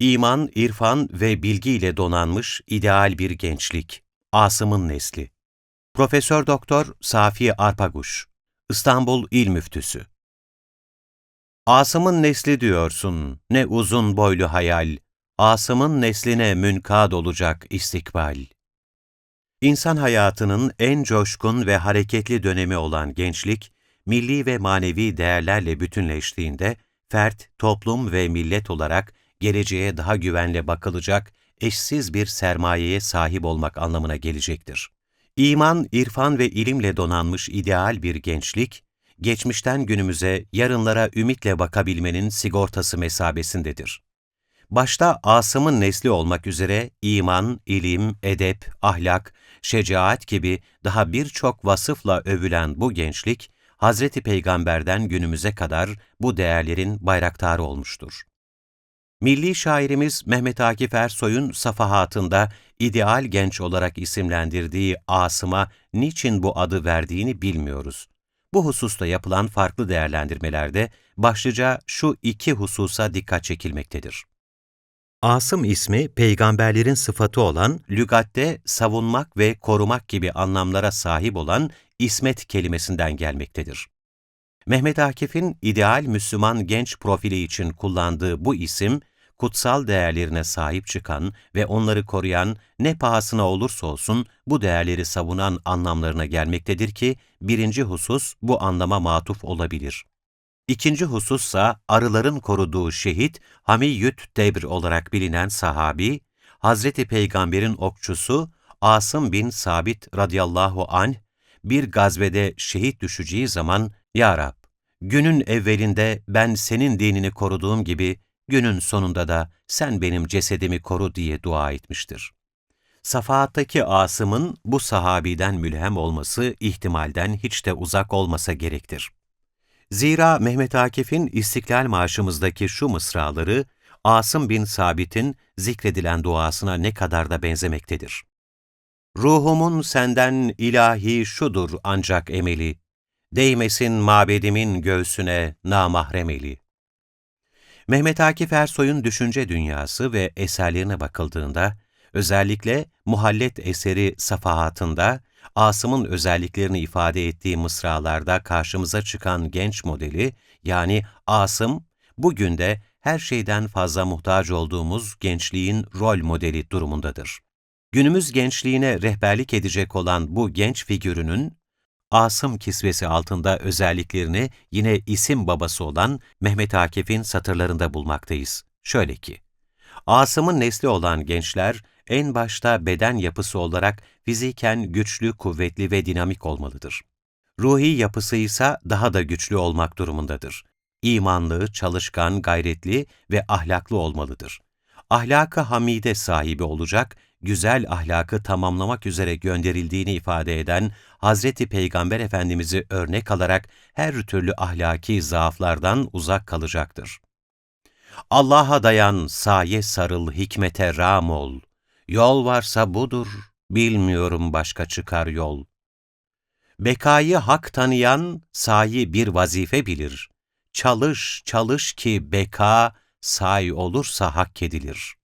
İman, irfan ve bilgiyle donanmış ideal bir gençlik. Asım'ın nesli. Profesör Doktor Safi Arpaguş. İstanbul İl Müftüsü. Asım'ın nesli diyorsun, ne uzun boylu hayal. Asım'ın nesline münkad olacak istikbal. İnsan hayatının en coşkun ve hareketli dönemi olan gençlik, milli ve manevi değerlerle bütünleştiğinde, fert, toplum ve millet olarak geleceğe daha güvenle bakılacak, eşsiz bir sermayeye sahip olmak anlamına gelecektir. İman, irfan ve ilimle donanmış ideal bir gençlik, geçmişten günümüze, yarınlara ümitle bakabilmenin sigortası mesabesindedir. Başta Asım'ın nesli olmak üzere iman, ilim, edep, ahlak, şecaat gibi daha birçok vasıfla övülen bu gençlik, Hazreti Peygamber'den günümüze kadar bu değerlerin bayraktarı olmuştur. Milli şairimiz Mehmet Akif Ersoy'un safahatında ideal genç olarak isimlendirdiği Asım'a niçin bu adı verdiğini bilmiyoruz. Bu hususta yapılan farklı değerlendirmelerde başlıca şu iki hususa dikkat çekilmektedir. Asım ismi peygamberlerin sıfatı olan, lügatte savunmak ve korumak gibi anlamlara sahip olan ismet kelimesinden gelmektedir. Mehmet Akif'in ideal Müslüman genç profili için kullandığı bu isim, kutsal değerlerine sahip çıkan ve onları koruyan, ne pahasına olursa olsun bu değerleri savunan anlamlarına gelmektedir ki, birinci husus bu anlama matuf olabilir. İkinci husussa arıların koruduğu şehit Hamiyyüt Debr olarak bilinen sahabi, Hazreti Peygamber'in okçusu Asım bin Sabit radıyallahu anh, bir gazvede şehit düşeceği zaman, Ya Rab, günün evvelinde ben senin dinini koruduğum gibi, günün sonunda da sen benim cesedimi koru diye dua etmiştir. Safahattaki Asım'ın bu sahabiden mülhem olması ihtimalden hiç de uzak olmasa gerektir. Zira Mehmet Akif'in İstiklal Marşımızdaki şu mısraları, Asım bin Sabit'in zikredilen duasına ne kadar da benzemektedir. Ruhumun senden ilahi şudur ancak emeli, değmesin mabedimin göğsüne namahremeli. Mehmet Akif Ersoy'un düşünce dünyası ve eserlerine bakıldığında, özellikle Muhallet eseri safahatında, Asım'ın özelliklerini ifade ettiği mısralarda karşımıza çıkan genç modeli, yani Asım, bugün de her şeyden fazla muhtaç olduğumuz gençliğin rol modeli durumundadır. Günümüz gençliğine rehberlik edecek olan bu genç figürünün, Asım kisvesi altında özelliklerini yine isim babası olan Mehmet Akif'in satırlarında bulmaktayız. Şöyle ki, Asım'ın nesli olan gençler, en başta beden yapısı olarak fiziken güçlü, kuvvetli ve dinamik olmalıdır. Ruhi yapısı ise daha da güçlü olmak durumundadır. İmanlı, çalışkan, gayretli ve ahlaklı olmalıdır. Ahlakı hamide sahibi olacak, güzel ahlakı tamamlamak üzere gönderildiğini ifade eden Hazreti Peygamber Efendimiz'i örnek alarak her türlü ahlaki zaaflardan uzak kalacaktır. Allah'a dayan, saye sarıl, hikmete ram ol. Yol varsa budur, bilmiyorum başka çıkar yol. Bekayı hak tanıyan, sayi bir vazife bilir. Çalış, çalış ki beka, say olursa hak edilir.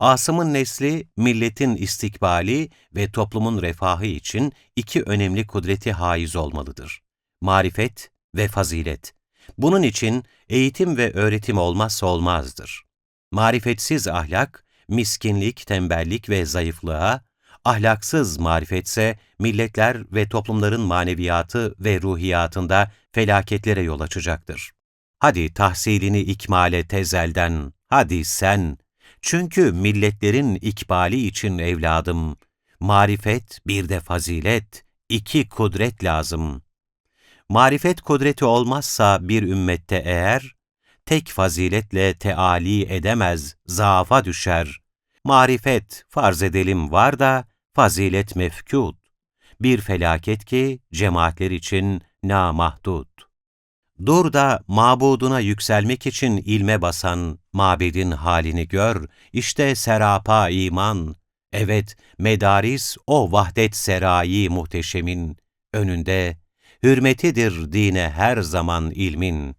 Asım'ın nesli, milletin istikbali ve toplumun refahı için iki önemli kudreti haiz olmalıdır. Marifet ve fazilet. Bunun için eğitim ve öğretim olmazsa olmazdır. Marifetsiz ahlak, miskinlik, tembellik ve zayıflığa, ahlaksız marifetse milletler ve toplumların maneviyatı ve ruhiyatında felaketlere yol açacaktır. Hadi tahsilini ikmale tezelden, hadi sen, çünkü milletlerin ikbali için evladım, marifet bir de fazilet, iki kudret lazım. Marifet kudreti olmazsa bir ümmette eğer, tek faziletle teali edemez, zaafa düşer. Marifet, farz edelim var da, fazilet mefkûd. Bir felaket ki, cemaatler için namahdud. Dur da mabuduna yükselmek için ilme basan mabedin halini gör, işte serapa iman. Evet, medaris o vahdet serayi muhteşemin, önünde hürmetidir dine her zaman ilmin.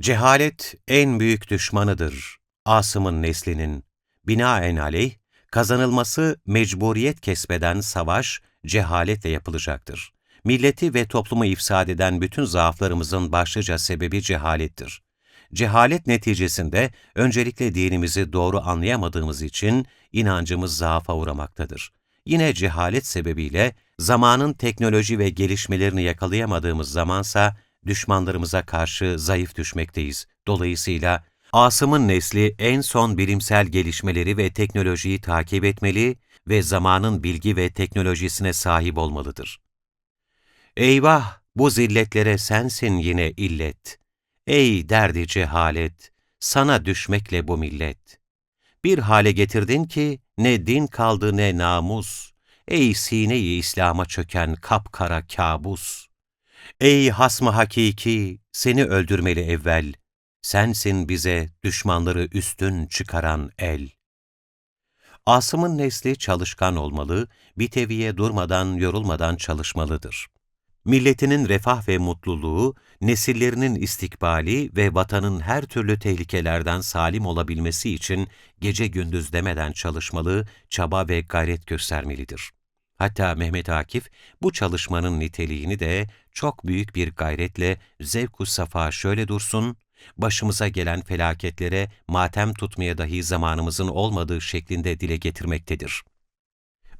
Cehalet en büyük düşmanıdır. Asım'ın neslinin, binaenaleyh, kazanılması mecburiyet kesbeden savaş, cehaletle yapılacaktır. Milleti ve toplumu ifsad eden bütün zaaflarımızın başlıca sebebi cehalettir. Cehalet neticesinde öncelikle dinimizi doğru anlayamadığımız için inancımız zaafa uğramaktadır. Yine cehalet sebebiyle zamanın teknoloji ve gelişmelerini yakalayamadığımız zamansa düşmanlarımıza karşı zayıf düşmekteyiz. Dolayısıyla Asım'ın nesli en son bilimsel gelişmeleri ve teknolojiyi takip etmeli ve zamanın bilgi ve teknolojisine sahip olmalıdır. Eyvah! Bu zilletlere sensin yine illet. Ey derdi cehalet! Sana düşmekle bu millet. Bir hale getirdin ki ne din kaldı ne namus. Ey sine-i İslam'a çöken kapkara kabus. Ey hasmı hakiki, seni öldürmeli evvel. Sensin bize düşmanları üstün çıkaran el. Asım'ın nesli çalışkan olmalı, bir teviye durmadan, yorulmadan çalışmalıdır. Milletinin refah ve mutluluğu, nesillerinin istikbali ve vatanın her türlü tehlikelerden salim olabilmesi için gece gündüz demeden çalışmalı, çaba ve gayret göstermelidir. Hatta Mehmet Akif bu çalışmanın niteliğini de çok büyük bir gayretle zevku safa şöyle dursun, başımıza gelen felaketlere matem tutmaya dahi zamanımızın olmadığı şeklinde dile getirmektedir.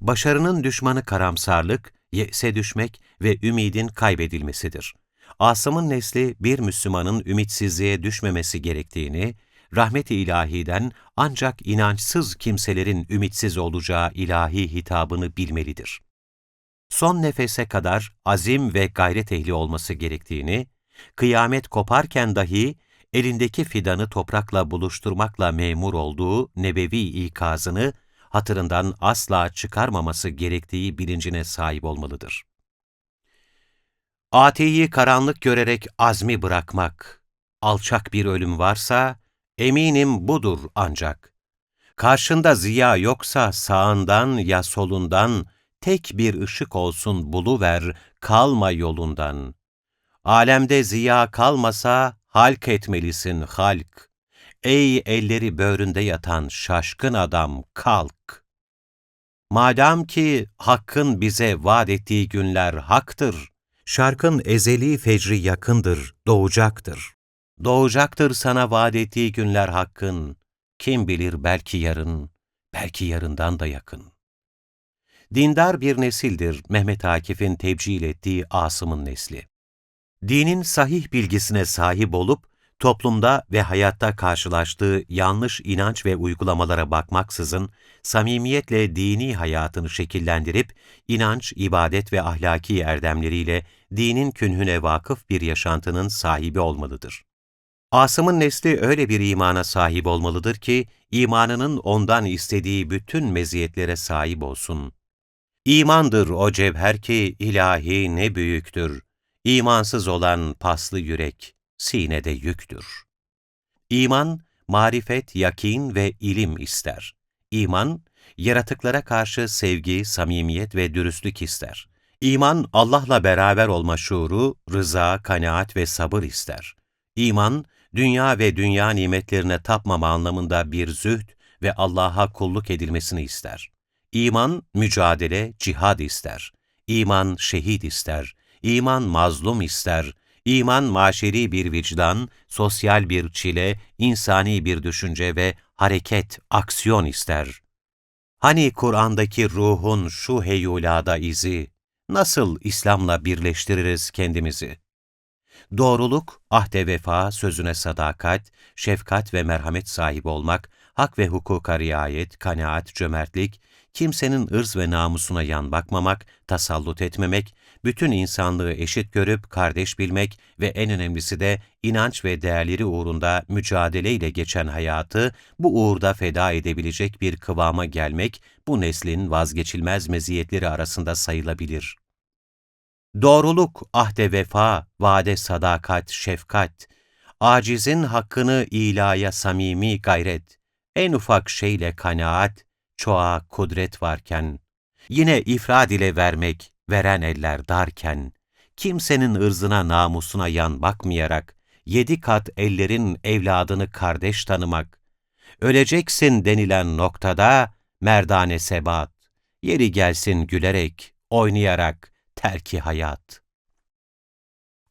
Başarının düşmanı karamsarlık, yese düşmek ve ümidin kaybedilmesidir. Asım'ın nesli bir Müslümanın ümitsizliğe düşmemesi gerektiğini, rahmet-i ilahiden ancak inançsız kimselerin ümitsiz olacağı ilahi hitabını bilmelidir. Son nefese kadar azim ve gayret ehli olması gerektiğini, kıyamet koparken dahi elindeki fidanı toprakla buluşturmakla memur olduğu nebevi ikazını hatırından asla çıkarmaması gerektiği bilincine sahip olmalıdır. Atiyi karanlık görerek azmi bırakmak, alçak bir ölüm varsa, eminim budur ancak. Karşında ziya yoksa sağından ya solundan, tek bir ışık olsun buluver, kalma yolundan. Alemde ziya kalmasa, halk etmelisin halk. Ey elleri böğründe yatan şaşkın adam, kalk! Madem ki Hakk'ın bize vaat ettiği günler haktır, şarkın ezeli fecri yakındır, doğacaktır. Doğacaktır sana vaat ettiği günler Hakk'ın, kim bilir belki yarın, belki yarından da yakın. Dindar bir nesildir Mehmet Akif'in tebcil ettiği Asım'ın nesli. Dinin sahih bilgisine sahip olup, toplumda ve hayatta karşılaştığı yanlış inanç ve uygulamalara bakmaksızın, samimiyetle dini hayatını şekillendirip, inanç, ibadet ve ahlaki erdemleriyle dinin künhüne vakıf bir yaşantının sahibi olmalıdır. Asım'ın nesli öyle bir imana sahip olmalıdır ki, imanının ondan istediği bütün meziyetlere sahip olsun. İmandır o cevher ki ilahi ne büyüktür, İmansız olan paslı yürek, sinede yüktür. İman, marifet, yakin ve ilim ister. İman, yaratıklara karşı sevgi, samimiyet ve dürüstlük ister. İman, Allah'la beraber olma şuuru, rıza, kanaat ve sabır ister. İman, dünya ve dünya nimetlerine tapmama anlamında bir zühd ve Allah'a kulluk edilmesini ister. İman, mücadele, cihad ister. İman, şehit ister. İman mazlum ister. İman maşeri bir vicdan, sosyal bir çile, insani bir düşünce ve hareket, aksiyon ister. Hani Kur'an'daki ruhun şu heyulada izi, nasıl İslam'la birleştiririz kendimizi? Doğruluk, ahde vefa, sözüne sadakat, şefkat ve merhamet sahibi olmak, hak ve hukuka riayet, kanaat, cömertlik, kimsenin ırz ve namusuna yan bakmamak, tasallut etmemek, bütün insanlığı eşit görüp kardeş bilmek ve en önemlisi de inanç ve değerleri uğrunda mücadeleyle geçen hayatı bu uğurda feda edebilecek bir kıvama gelmek bu neslin vazgeçilmez meziyetleri arasında sayılabilir. Doğruluk, ahde vefa, vade sadakat, şefkat, acizin hakkını ilaya samimi gayret, en ufak şeyle kanaat, çoğa kudret varken, yine ifrad ile vermek, veren eller darken, kimsenin ırzına namusuna yan bakmayarak, yedi kat ellerin evladını kardeş tanımak, öleceksin denilen noktada merdane sebat, yeri gelsin gülerek, oynayarak, terki hayat.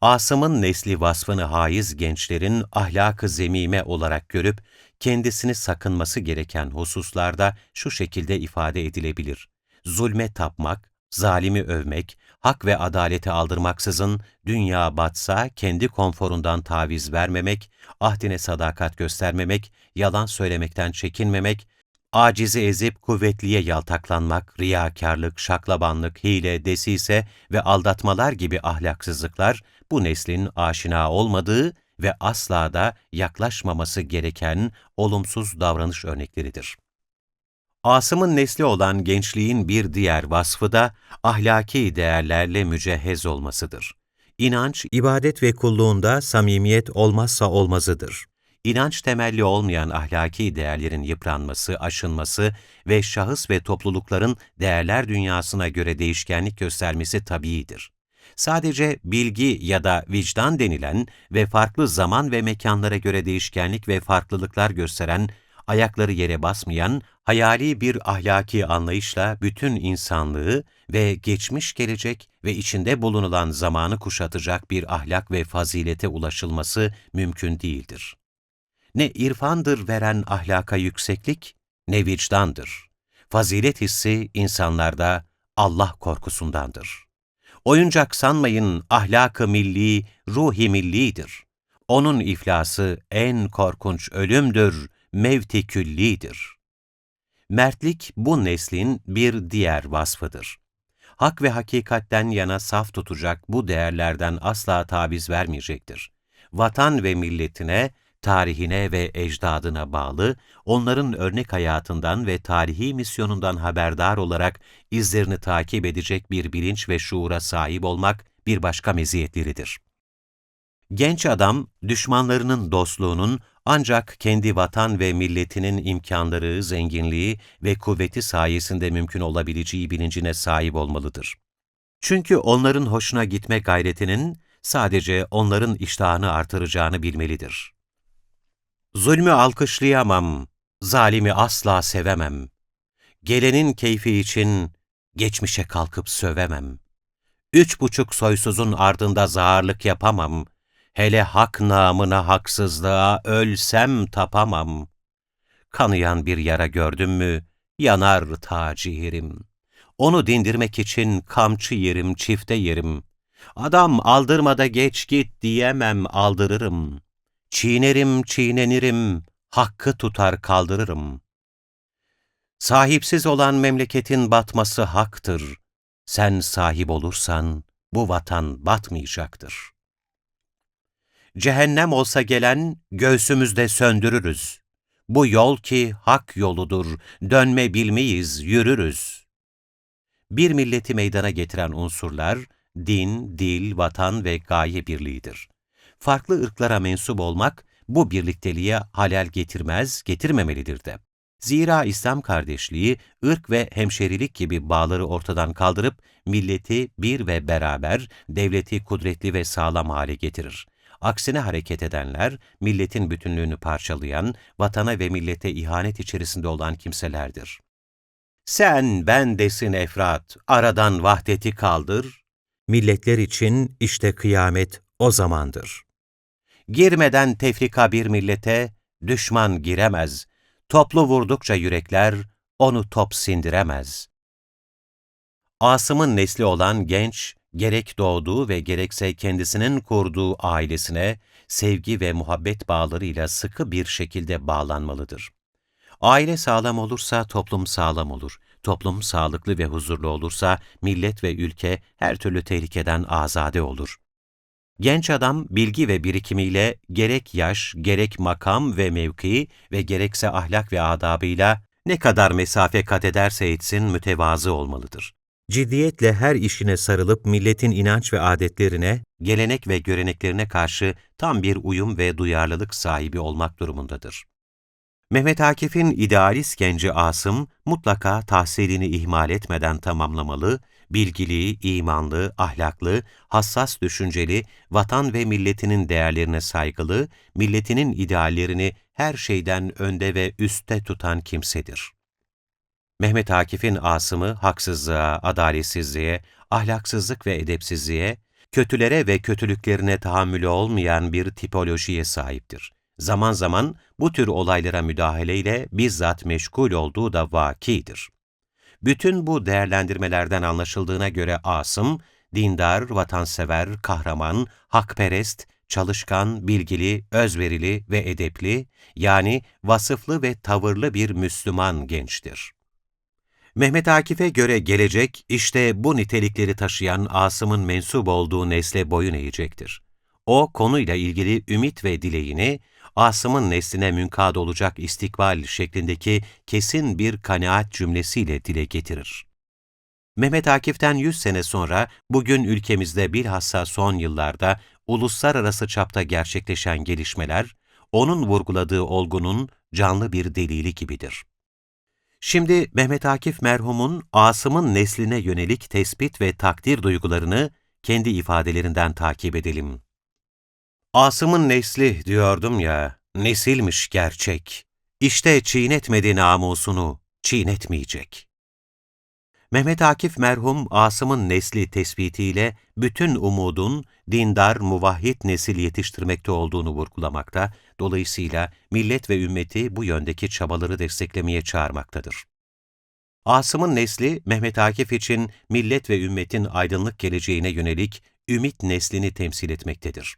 Asım'ın nesli vasfını haiz gençlerin ahlakı zemime olarak görüp, kendisini sakınması gereken hususlarda şu şekilde ifade edilebilir. Zulme tapmak, zalimi övmek, hak ve adaleti aldırmaksızın dünya batsa kendi konforundan taviz vermemek, ahdine sadakat göstermemek, yalan söylemekten çekinmemek, acizi ezip kuvvetliye yaltaklanmak, riyakarlık, şaklabanlık, hile, desise ve aldatmalar gibi ahlaksızlıklar bu neslin aşina olmadığı ve asla da yaklaşmaması gereken olumsuz davranış örnekleridir. Asım'ın nesli olan gençliğin bir diğer vasfı da ahlaki değerlerle mücehhez olmasıdır. İnanç, ibadet ve kulluğunda samimiyet olmazsa olmazıdır. İnanç temelli olmayan ahlaki değerlerin yıpranması, aşınması ve şahıs ve toplulukların değerler dünyasına göre değişkenlik göstermesi tabiidir. Sadece bilgi ya da vicdan denilen ve farklı zaman ve mekanlara göre değişkenlik ve farklılıklar gösteren, ayakları yere basmayan, hayali bir ahlaki anlayışla bütün insanlığı ve geçmiş gelecek ve içinde bulunulan zamanı kuşatacak bir ahlak ve fazilete ulaşılması mümkün değildir. Ne irfandır veren ahlaka yükseklik, ne vicdandır. Fazilet hissi insanlarda Allah korkusundandır. Oyuncak sanmayın ahlakı milli, ruhi millidir. Onun iflası en korkunç ölümdür, mevti küllidir. Mertlik bu neslin bir diğer vasfıdır. Hak ve hakikatten yana saf tutacak bu değerlerden asla taviz vermeyecektir. Vatan ve milletine, tarihine ve ecdadına bağlı, onların örnek hayatından ve tarihi misyonundan haberdar olarak izlerini takip edecek bir bilinç ve şuura sahip olmak bir başka meziyetleridir. Genç adam, düşmanlarının dostluğunun ancak kendi vatan ve milletinin imkanları, zenginliği ve kuvveti sayesinde mümkün olabileceği bilincine sahip olmalıdır. Çünkü onların hoşuna gitme gayretinin sadece onların iştahını artıracağını bilmelidir. Zulmü alkışlayamam, zalimi asla sevemem. Gelenin keyfi için geçmişe kalkıp sövemem. Üç buçuk soysuzun ardında zağırlık yapamam. Hele hak namına haksızlığa ölsem tapamam. Kanayan bir yara gördüm mü, yanar ta ciğerim. Onu dindirmek için kamçı yerim, çifte yerim. Adam aldırmada geç git diyemem, aldırırım.'' Çiğnerim, çiğnenirim, hakkı tutar kaldırırım. Sahipsiz olan memleketin batması haktır. Sen sahip olursan bu vatan batmayacaktır. Cehennem olsa gelen göğsümüzde söndürürüz. Bu yol ki hak yoludur, dönme bilmeyiz, yürürüz. Bir milleti meydana getiren unsurlar, din, dil, vatan ve gaye birliğidir farklı ırklara mensup olmak bu birlikteliğe halel getirmez, getirmemelidir de. Zira İslam kardeşliği, ırk ve hemşerilik gibi bağları ortadan kaldırıp milleti bir ve beraber, devleti kudretli ve sağlam hale getirir. Aksine hareket edenler, milletin bütünlüğünü parçalayan, vatana ve millete ihanet içerisinde olan kimselerdir. Sen ben desin Efrat, aradan vahdeti kaldır. Milletler için işte kıyamet o zamandır. Girmeden tefrika bir millete düşman giremez. Toplu vurdukça yürekler onu top sindiremez. Asım'ın nesli olan genç, gerek doğduğu ve gerekse kendisinin kurduğu ailesine sevgi ve muhabbet bağlarıyla sıkı bir şekilde bağlanmalıdır. Aile sağlam olursa toplum sağlam olur. Toplum sağlıklı ve huzurlu olursa millet ve ülke her türlü tehlikeden azade olur. Genç adam bilgi ve birikimiyle gerek yaş, gerek makam ve mevki ve gerekse ahlak ve adabıyla ne kadar mesafe kat ederse etsin mütevazı olmalıdır. Ciddiyetle her işine sarılıp milletin inanç ve adetlerine, gelenek ve göreneklerine karşı tam bir uyum ve duyarlılık sahibi olmak durumundadır. Mehmet Akif'in idealist genci Asım mutlaka tahsilini ihmal etmeden tamamlamalı bilgili, imanlı, ahlaklı, hassas düşünceli, vatan ve milletinin değerlerine saygılı, milletinin ideallerini her şeyden önde ve üstte tutan kimsedir. Mehmet Akif'in asımı haksızlığa, adaletsizliğe, ahlaksızlık ve edepsizliğe, kötülere ve kötülüklerine tahammülü olmayan bir tipolojiye sahiptir. Zaman zaman bu tür olaylara müdahaleyle bizzat meşgul olduğu da vakidir. Bütün bu değerlendirmelerden anlaşıldığına göre Asım, dindar, vatansever, kahraman, hakperest, çalışkan, bilgili, özverili ve edepli, yani vasıflı ve tavırlı bir Müslüman gençtir. Mehmet Akif'e göre gelecek, işte bu nitelikleri taşıyan Asım'ın mensup olduğu nesle boyun eğecektir. O, konuyla ilgili ümit ve dileğini, Asım'ın nesline münkad olacak istikbal şeklindeki kesin bir kanaat cümlesiyle dile getirir. Mehmet Akif'ten 100 sene sonra bugün ülkemizde bilhassa son yıllarda uluslararası çapta gerçekleşen gelişmeler, onun vurguladığı olgunun canlı bir delili gibidir. Şimdi Mehmet Akif merhumun Asım'ın nesline yönelik tespit ve takdir duygularını kendi ifadelerinden takip edelim. Asım'ın nesli diyordum ya, nesilmiş gerçek. İşte çiğnetmedi namusunu, çiğnetmeyecek. Mehmet Akif merhum Asım'ın nesli tespitiyle bütün umudun dindar, muvahhid nesil yetiştirmekte olduğunu vurgulamakta, dolayısıyla millet ve ümmeti bu yöndeki çabaları desteklemeye çağırmaktadır. Asım'ın nesli, Mehmet Akif için millet ve ümmetin aydınlık geleceğine yönelik ümit neslini temsil etmektedir.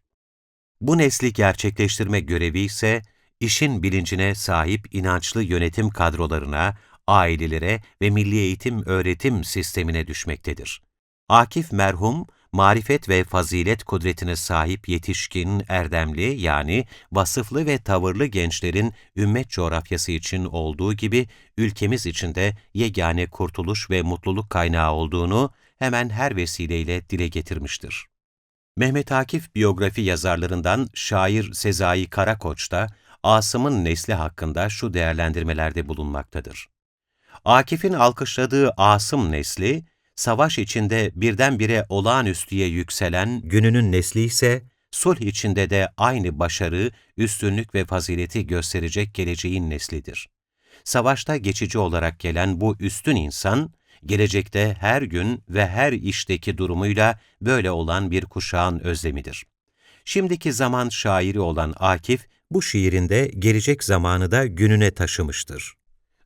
Bu nesli gerçekleştirme görevi ise, işin bilincine sahip inançlı yönetim kadrolarına, ailelere ve milli eğitim öğretim sistemine düşmektedir. Akif merhum, marifet ve fazilet kudretine sahip yetişkin, erdemli yani vasıflı ve tavırlı gençlerin ümmet coğrafyası için olduğu gibi ülkemiz için de yegane kurtuluş ve mutluluk kaynağı olduğunu hemen her vesileyle dile getirmiştir. Mehmet Akif biyografi yazarlarından şair Sezai Karakoç da Asım'ın nesli hakkında şu değerlendirmelerde bulunmaktadır. Akif'in alkışladığı Asım nesli, savaş içinde birdenbire olağanüstüye yükselen gününün nesli ise, sulh içinde de aynı başarı, üstünlük ve fazileti gösterecek geleceğin neslidir. Savaşta geçici olarak gelen bu üstün insan, gelecekte her gün ve her işteki durumuyla böyle olan bir kuşağın özlemidir. Şimdiki zaman şairi olan Akif, bu şiirinde gelecek zamanı da gününe taşımıştır.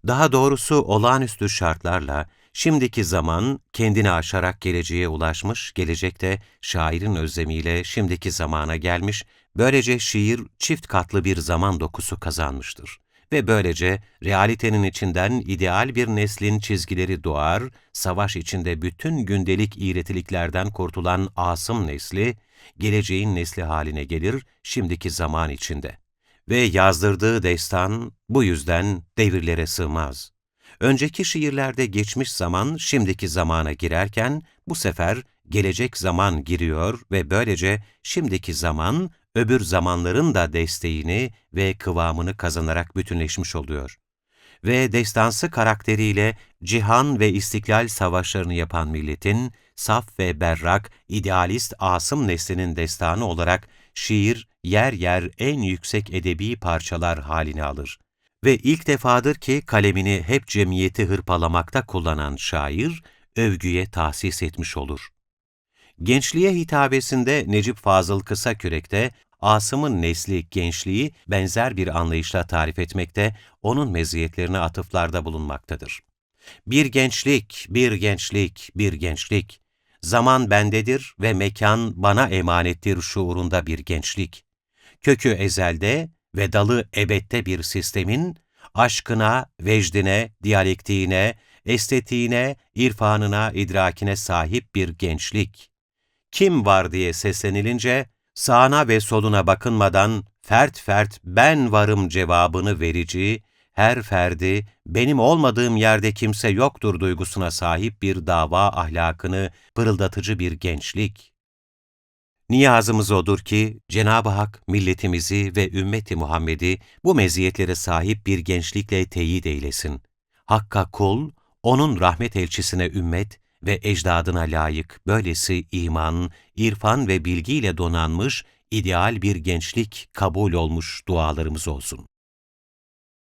Daha doğrusu olağanüstü şartlarla, şimdiki zaman kendini aşarak geleceğe ulaşmış, gelecekte şairin özlemiyle şimdiki zamana gelmiş, böylece şiir çift katlı bir zaman dokusu kazanmıştır. Ve böylece realitenin içinden ideal bir neslin çizgileri doğar, savaş içinde bütün gündelik iğretiliklerden kurtulan asım nesli, geleceğin nesli haline gelir şimdiki zaman içinde ve yazdırdığı destan bu yüzden devirlere sığmaz. Önceki şiirlerde geçmiş zaman şimdiki zamana girerken bu sefer gelecek zaman giriyor ve böylece şimdiki zaman öbür zamanların da desteğini ve kıvamını kazanarak bütünleşmiş oluyor. Ve destansı karakteriyle cihan ve istiklal savaşlarını yapan milletin, saf ve berrak, idealist Asım neslinin destanı olarak şiir yer yer en yüksek edebi parçalar halini alır. Ve ilk defadır ki kalemini hep cemiyeti hırpalamakta kullanan şair, övgüye tahsis etmiş olur. Gençliğe hitabesinde Necip Fazıl Kısakürek'te Asım'ın nesli gençliği benzer bir anlayışla tarif etmekte, onun meziyetlerine atıflarda bulunmaktadır. Bir gençlik, bir gençlik, bir gençlik. Zaman bendedir ve mekan bana emanettir şuurunda bir gençlik kökü ezelde ve dalı ebette bir sistemin, aşkına, vecdine, diyalektiğine, estetiğine, irfanına, idrakine sahip bir gençlik. Kim var diye seslenilince, sağına ve soluna bakınmadan fert fert ben varım cevabını verici, her ferdi benim olmadığım yerde kimse yoktur duygusuna sahip bir dava ahlakını pırıldatıcı bir gençlik. Niyazımız odur ki Cenab-ı Hak milletimizi ve ümmeti Muhammed'i bu meziyetlere sahip bir gençlikle teyit eylesin. Hakka kul, onun rahmet elçisine ümmet ve ecdadına layık böylesi iman, irfan ve bilgiyle donanmış ideal bir gençlik kabul olmuş dualarımız olsun.